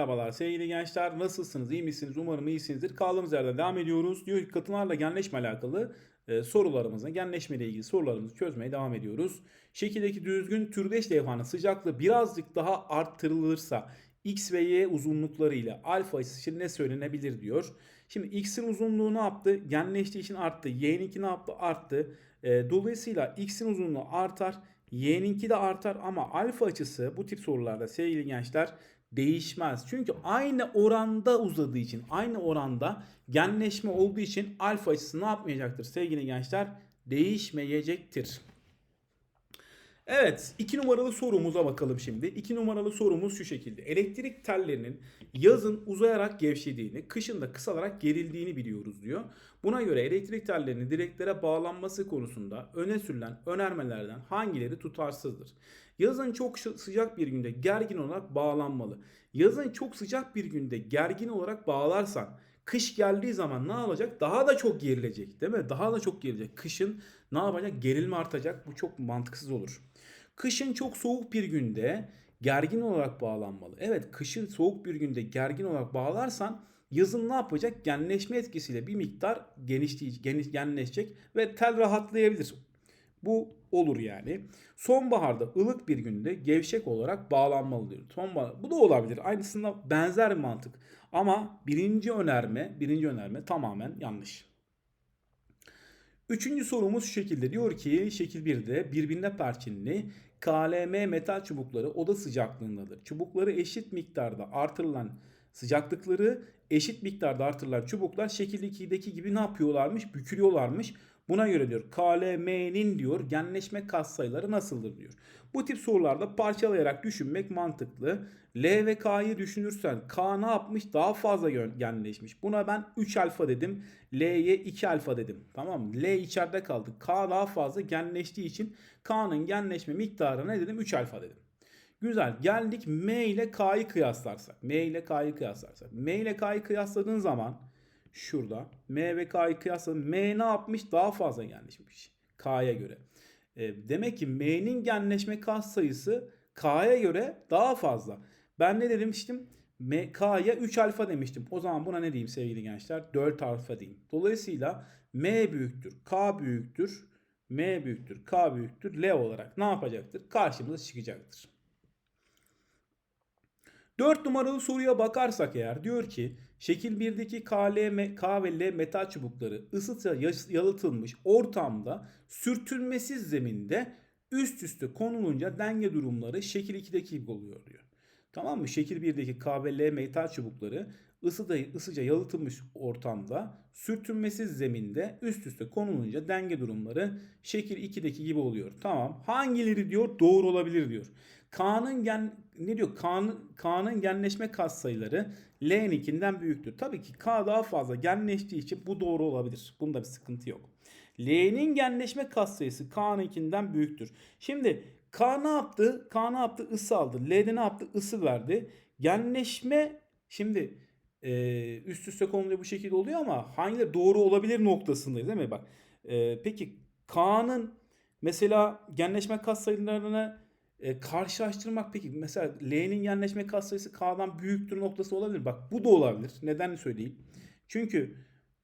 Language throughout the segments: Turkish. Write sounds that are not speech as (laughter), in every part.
Merhabalar sevgili gençler nasılsınız iyi misiniz umarım iyisinizdir kaldığımız yerden devam ediyoruz diyor ki katınlarla genleşme alakalı e, sorularımızı genleşme ile ilgili sorularımızı çözmeye devam ediyoruz. Şekildeki düzgün türdeş levhanın sıcaklığı birazcık daha arttırılırsa x ve y uzunlukları ile alfa için ne söylenebilir diyor. Şimdi x'in uzunluğu ne yaptı? Genleştiği için arttı. y'ninki ne yaptı? Arttı. E, dolayısıyla x'in uzunluğu artar. Y'ninki de artar ama alfa açısı bu tip sorularda sevgili gençler değişmez. Çünkü aynı oranda uzadığı için, aynı oranda genleşme olduğu için alfa açısı ne yapmayacaktır sevgili gençler? Değişmeyecektir. Evet, iki numaralı sorumuza bakalım şimdi. İki numaralı sorumuz şu şekilde. Elektrik tellerinin yazın uzayarak gevşediğini, kışın da kısalarak gerildiğini biliyoruz diyor. Buna göre elektrik tellerinin direklere bağlanması konusunda öne sürülen önermelerden hangileri tutarsızdır? Yazın çok sıcak bir günde gergin olarak bağlanmalı. Yazın çok sıcak bir günde gergin olarak bağlarsan kış geldiği zaman ne olacak? Daha da çok gerilecek değil mi? Daha da çok gerilecek. Kışın ne yapacak? Gerilme artacak. Bu çok mantıksız olur. Kışın çok soğuk bir günde gergin olarak bağlanmalı. Evet kışın soğuk bir günde gergin olarak bağlarsan yazın ne yapacak? Genleşme etkisiyle bir miktar genişleyecek, geniş, genleşecek ve tel rahatlayabilir. Bu olur yani. Sonbaharda ılık bir günde gevşek olarak bağlanmalı diyor. Sonbahar bu da olabilir. Aynısında benzer bir mantık. Ama birinci önerme, birinci önerme tamamen yanlış. Üçüncü sorumuz şu şekilde diyor ki şekil 1'de birbirine perçinli KLM metal çubukları oda sıcaklığındadır. Çubukları eşit miktarda artırılan sıcaklıkları eşit miktarda artırılan çubuklar şekil 2'deki gibi ne yapıyorlarmış? Bükülüyorlarmış. Buna göre diyor KLM'nin diyor genleşme katsayıları nasıldır diyor. Bu tip sorularda parçalayarak düşünmek mantıklı. L ve K'yı düşünürsen K ne yapmış? Daha fazla genleşmiş. Buna ben 3 alfa dedim. L'ye 2 alfa dedim. Tamam? L içeride kaldı. K daha fazla genleştiği için K'nın genleşme miktarı ne dedim? 3 alfa dedim. Güzel. Geldik M ile K'yı kıyaslarsak. M ile K'yı kıyaslarsak. M ile K'yı kıyasladığın zaman şurada M ve K'yı kıyasladın. M ne yapmış? Daha fazla genleşmiş. K'ya göre. E, demek ki M'nin genleşme kas sayısı K'ya göre daha fazla. Ben ne demiştim? K'ya 3 alfa demiştim. O zaman buna ne diyeyim sevgili gençler? 4 alfa diyeyim. Dolayısıyla M büyüktür, K büyüktür, M büyüktür, K büyüktür, L olarak ne yapacaktır? Karşımıza çıkacaktır. 4 numaralı soruya bakarsak eğer diyor ki şekil 1'deki K, L, K ve L metal çubukları ısıtla yas- yalıtılmış ortamda sürtünmesiz zeminde üst üste konulunca denge durumları şekil 2'deki gibi oluyor diyor. Tamam mı? Şekil 1'deki K ve L metal çubukları ısıda, ısıca yalıtılmış ortamda sürtünmesiz zeminde üst üste konulunca denge durumları şekil 2'deki gibi oluyor. Tamam. Hangileri diyor doğru olabilir diyor. K'nın gen ne diyor? K'nın K'nın genleşme katsayıları L'ninkinden büyüktür. Tabii ki K daha fazla genleştiği için bu doğru olabilir. Bunda bir sıkıntı yok. L'nin genleşme katsayısı K'nınkinden büyüktür. Şimdi K ne yaptı? K ne yaptı? Isı aldı. L'de ne yaptı? Isı verdi. Genleşme şimdi e, üst üste konuluyor bu şekilde oluyor ama hangileri doğru olabilir noktasındayız değil mi? Bak. e, peki K'nın mesela genleşme katsayılarını e, karşılaştırmak peki mesela L'nin genleşme katsayısı K'dan büyüktür noktası olabilir. Bak bu da olabilir. Neden söyleyeyim? Çünkü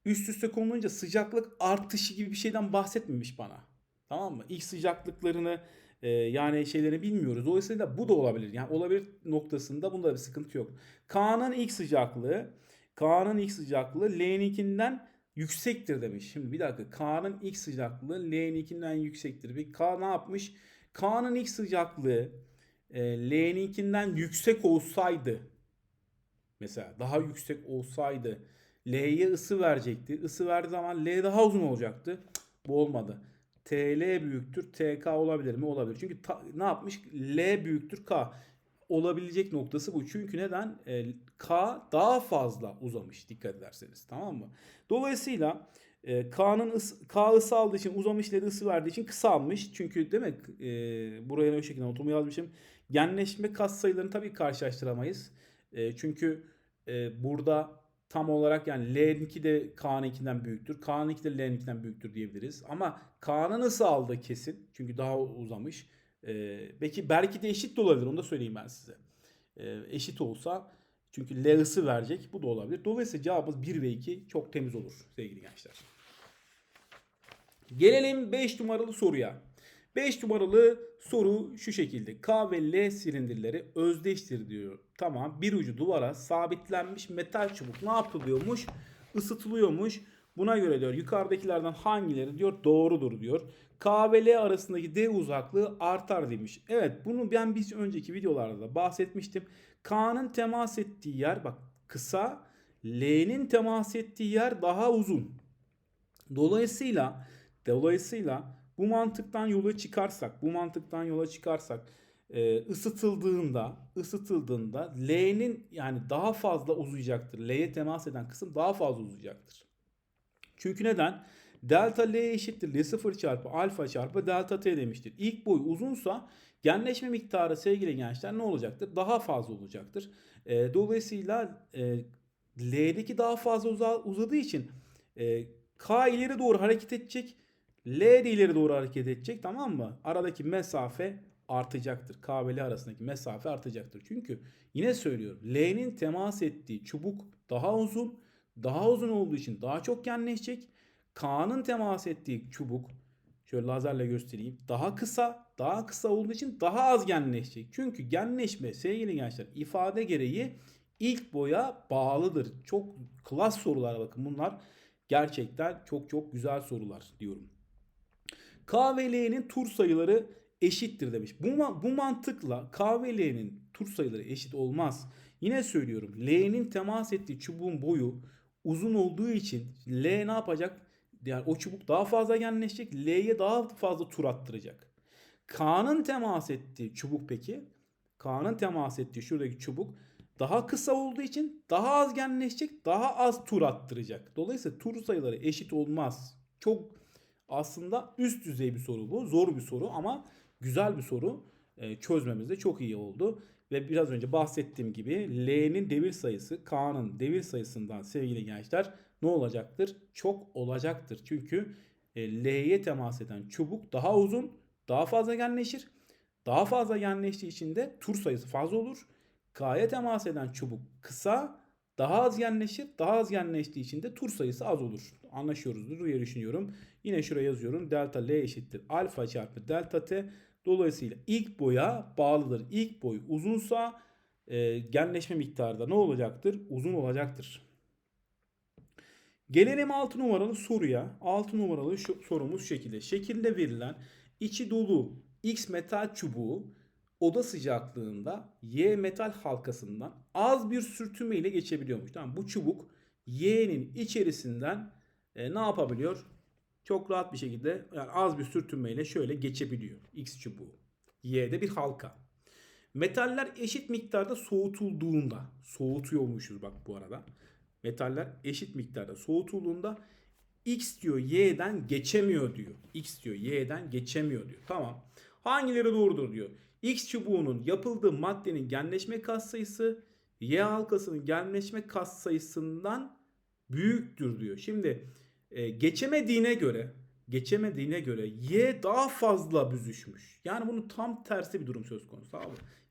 üst üste konulunca sıcaklık artışı gibi bir şeyden bahsetmemiş bana. Tamam mı? İlk sıcaklıklarını e, yani şeyleri bilmiyoruz. Dolayısıyla bu da olabilir. Yani olabilir noktasında bunda bir sıkıntı yok. K'nın ilk sıcaklığı K'nın ilk sıcaklığı L'ninkinden yüksektir demiş. Şimdi bir dakika. K'nın ilk sıcaklığı L'ninkinden yüksektir. Ve K ne yapmış? K'nın ilk sıcaklığı e, L'ninkinden yüksek olsaydı mesela daha yüksek olsaydı L'ye ısı verecekti. Isı verdiği zaman L daha uzun olacaktı. Bu olmadı. TL büyüktür TK olabilir mi? Olabilir. Çünkü ta- ne yapmış? L büyüktür K. Olabilecek noktası bu. Çünkü neden? E, K daha fazla uzamış dikkat ederseniz. Tamam mı? Dolayısıyla e, K'nın ısı, K ısı aldığı için uzamış L ısı verdiği için kısalmış. Çünkü mi? E, buraya o şekilde notumu yazmışım. Genleşme kas sayılarını tabii karşılaştıramayız. E, çünkü e, burada tam olarak yani L'ninki de K'ninkinden büyüktür. K'ninki de L'ninkinden büyüktür diyebiliriz. Ama K'nın ısı aldığı kesin. Çünkü daha uzamış. E, belki belki de eşit de olabilir. Onu da söyleyeyim ben size. E, eşit olsa Çünkü L ısı verecek. Bu da olabilir. Dolayısıyla cevabımız 1 ve 2 çok temiz olur sevgili gençler. Gelelim 5 numaralı soruya. 5 numaralı soru şu şekilde. K ve L silindirleri özdeştir diyor. Tamam bir ucu duvara sabitlenmiş metal çubuk ne yapılıyormuş? Isıtılıyormuş. Buna göre diyor yukarıdakilerden hangileri diyor doğrudur diyor. K ve L arasındaki D uzaklığı artar demiş. Evet bunu ben bir önceki videolarda da bahsetmiştim. K'nın temas ettiği yer bak kısa. L'nin temas ettiği yer daha uzun. Dolayısıyla dolayısıyla bu mantıktan yola çıkarsak, bu mantıktan yola çıkarsak e, ısıtıldığında, ısıtıldığında L'nin yani daha fazla uzayacaktır. L'ye temas eden kısım daha fazla uzayacaktır. Çünkü neden? Delta L eşittir L0 çarpı alfa çarpı delta T demiştir. İlk boy uzunsa genleşme miktarı sevgili gençler ne olacaktır? Daha fazla olacaktır. E, dolayısıyla e, L'deki daha fazla uza, uzadığı için e, K ileri doğru hareket edecek. L de ileri doğru hareket edecek tamam mı? Aradaki mesafe artacaktır. K ve L arasındaki mesafe artacaktır. Çünkü yine söylüyorum L'nin temas ettiği çubuk daha uzun. Daha uzun olduğu için daha çok genleşecek. K'nın temas ettiği çubuk şöyle lazerle göstereyim. Daha kısa, daha kısa olduğu için daha az genleşecek. Çünkü genleşme sevgili gençler ifade gereği ilk boya bağlıdır. Çok klas sorular bakın bunlar. Gerçekten çok çok güzel sorular diyorum. K ve L'nin tur sayıları eşittir demiş. Bu, bu mantıkla K ve L'nin tur sayıları eşit olmaz. Yine söylüyorum. L'nin temas ettiği çubuğun boyu uzun olduğu için L ne yapacak? Yani o çubuk daha fazla genleşecek. L'ye daha fazla tur attıracak. K'nın temas ettiği çubuk peki? K'nın temas ettiği şuradaki çubuk daha kısa olduğu için daha az genleşecek, daha az tur attıracak. Dolayısıyla tur sayıları eşit olmaz. Çok aslında üst düzey bir soru bu. Zor bir soru ama güzel bir soru. Ee, çözmemiz de çok iyi oldu. Ve biraz önce bahsettiğim gibi L'nin devir sayısı K'nın devir sayısından sevgili gençler ne olacaktır? Çok olacaktır. Çünkü e, L'ye temas eden çubuk daha uzun, daha fazla genleşir. Daha fazla genleştiği için de tur sayısı fazla olur. K'ya temas eden çubuk kısa, daha az genleşir. Daha az genleştiği için de tur sayısı az olur. Anlaşıyoruzdur diye düşünüyorum. Yine şuraya yazıyorum. Delta L eşittir alfa çarpı delta T. Dolayısıyla ilk boya bağlıdır. İlk boy uzunsa e, genleşme miktarı da ne olacaktır? Uzun olacaktır. Gelelim 6 numaralı soruya. 6 numaralı şu, sorumuz şekilde. Şekilde verilen içi dolu X metal çubuğu oda sıcaklığında Y metal halkasından az bir sürtünme ile geçebiliyormuş. Tamam bu çubuk Y'nin içerisinden e, ne yapabiliyor? Çok rahat bir şekilde yani az bir sürtünme ile şöyle geçebiliyor X çubuğu. Y'de bir halka. Metaller eşit miktarda soğutulduğunda soğutuyormuşuz bak bu arada. Metaller eşit miktarda soğutulduğunda X diyor Y'den geçemiyor diyor. X diyor Y'den geçemiyor diyor. Tamam. Hangileri doğrudur diyor. X çubuğunun yapıldığı maddenin genleşme katsayısı Y halkasının genleşme katsayısından büyüktür diyor. Şimdi e, geçemediğine göre geçemediğine göre Y daha fazla büzüşmüş. Yani bunun tam tersi bir durum söz konusu. Mı?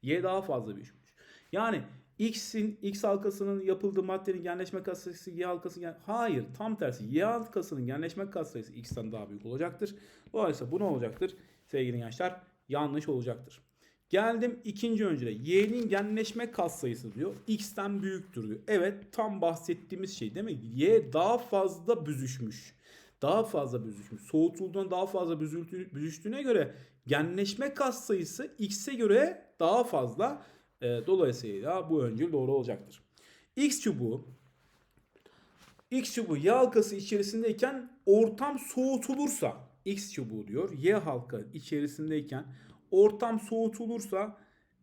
Y daha fazla büzüşmüş. Yani X'in X halkasının yapıldığı maddenin genleşme katsayısı Y halkasının hayır tam tersi. Y halkasının genleşme katsayısı X'ten daha büyük olacaktır. Dolayısıyla bu ne olacaktır? Sevgili gençler yanlış olacaktır. Geldim ikinci öncüle. Y'nin genleşme katsayısı diyor. X'ten büyüktür diyor. Evet tam bahsettiğimiz şey değil mi? Y daha fazla büzüşmüş. Daha fazla büzüşmüş. Soğutulduğunda daha fazla büzüştüğüne göre genleşme katsayısı X'e göre daha fazla. E, dolayısıyla bu öncül doğru olacaktır. X çubuğu X çubuğu Y halkası içerisindeyken ortam soğutulursa X çubuğu diyor. Y halka içerisindeyken ortam soğutulursa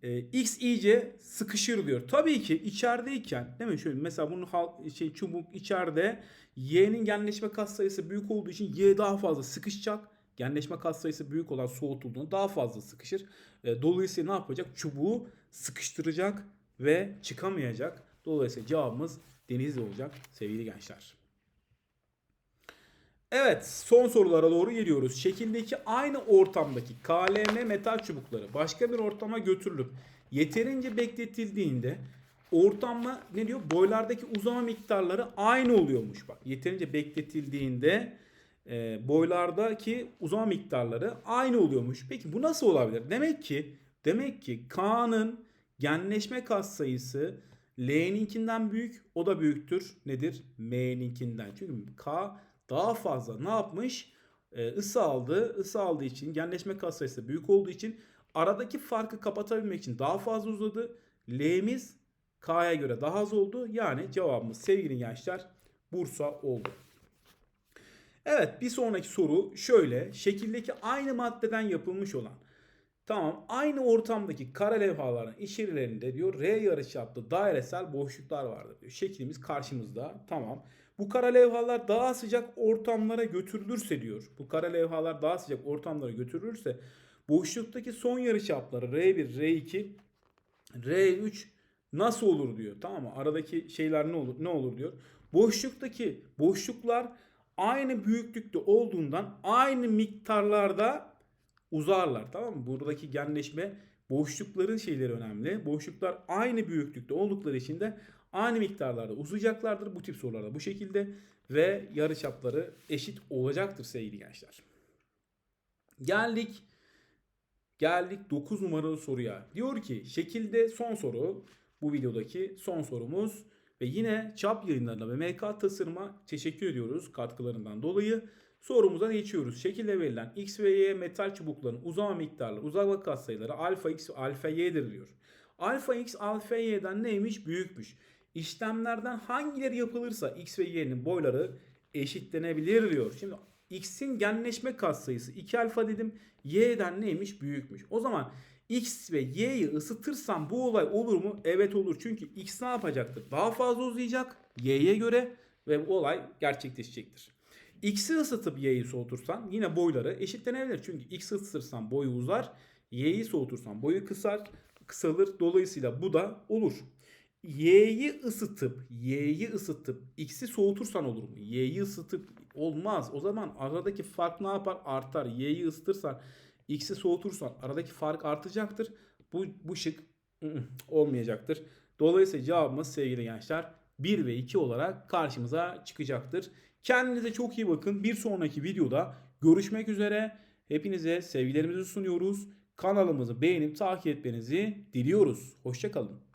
e, X iyice sıkışır diyor. Tabii ki içerideyken değil mi? Şöyle mesela bunun şey çubuk içeride Y'nin genleşme katsayısı büyük olduğu için Y daha fazla sıkışacak. Genleşme katsayısı büyük olan soğutulduğunda daha fazla sıkışır. E, dolayısıyla ne yapacak? Çubuğu sıkıştıracak ve çıkamayacak. Dolayısıyla cevabımız Denizli olacak sevgili gençler. Evet son sorulara doğru geliyoruz. Şekildeki aynı ortamdaki KLM metal çubukları başka bir ortama götürülüp yeterince bekletildiğinde ortamla ne diyor? Boylardaki uzama miktarları aynı oluyormuş. Bak yeterince bekletildiğinde e, boylardaki uzama miktarları aynı oluyormuş. Peki bu nasıl olabilir? Demek ki demek ki K'nın genleşme katsayısı L'ninkinden büyük, o da büyüktür. Nedir? M'ninkinden. Çünkü K daha fazla ne yapmış? Ee, ısı aldı. Isı aldığı için genleşme katsayısı büyük olduğu için aradaki farkı kapatabilmek için daha fazla uzadı. L'miz K'ya göre daha az oldu. Yani cevabımız sevgili gençler Bursa oldu. Evet bir sonraki soru şöyle. Şekildeki aynı maddeden yapılmış olan Tamam aynı ortamdaki kara levhaların içerilerinde diyor R yarıçaplı dairesel boşluklar vardır diyor. Şeklimiz karşımızda. Tamam. Bu kara levhalar daha sıcak ortamlara götürülürse diyor. Bu kara levhalar daha sıcak ortamlara götürülürse boşluktaki son yarıçapları R1, R2, R3 nasıl olur diyor. Tamam mı? Aradaki şeyler ne olur ne olur diyor. Boşluktaki boşluklar aynı büyüklükte olduğundan aynı miktarlarda uzarlar tamam mı? Buradaki genleşme boşlukların şeyleri önemli. Boşluklar aynı büyüklükte oldukları için de aynı miktarlarda uzayacaklardır bu tip sorularda bu şekilde ve yarıçapları eşit olacaktır sevgili gençler. Geldik geldik 9 numaralı soruya. Diyor ki şekilde son soru bu videodaki son sorumuz ve yine çap yayınlarına ve MK tasarıma teşekkür ediyoruz katkılarından dolayı. Sorumuza geçiyoruz. Şekilde verilen X ve Y metal çubukların uzama miktarları, uzaklık katsayıları alfa X alfa Y'dir diyor. Alfa X alfa Y'den neymiş? Büyükmüş. İşlemlerden hangileri yapılırsa X ve Y'nin boyları eşitlenebilir diyor. Şimdi X'in genleşme katsayısı 2 alfa dedim. Y'den neymiş? Büyükmüş. O zaman X ve Y'yi ısıtırsam bu olay olur mu? Evet olur. Çünkü X ne yapacaktır? Daha fazla uzayacak Y'ye göre ve bu olay gerçekleşecektir. X'i ısıtıp Y'yi soğutursan yine boyları eşitlenebilir. Çünkü X ısıtırsan boyu uzar. Y'yi soğutursan boyu kısar, kısalır. Dolayısıyla bu da olur. Y'yi ısıtıp Y'yi ısıtıp X'i soğutursan olur mu? Y'yi ısıtıp olmaz. O zaman aradaki fark ne yapar? Artar. Y'yi ısıtırsan X'i soğutursan aradaki fark artacaktır. Bu, bu şık (clears throat) olmayacaktır. Dolayısıyla cevabımız sevgili gençler 1 ve 2 olarak karşımıza çıkacaktır. Kendinize çok iyi bakın. Bir sonraki videoda görüşmek üzere. Hepinize sevgilerimizi sunuyoruz. Kanalımızı beğenip takip etmenizi diliyoruz. Hoşçakalın.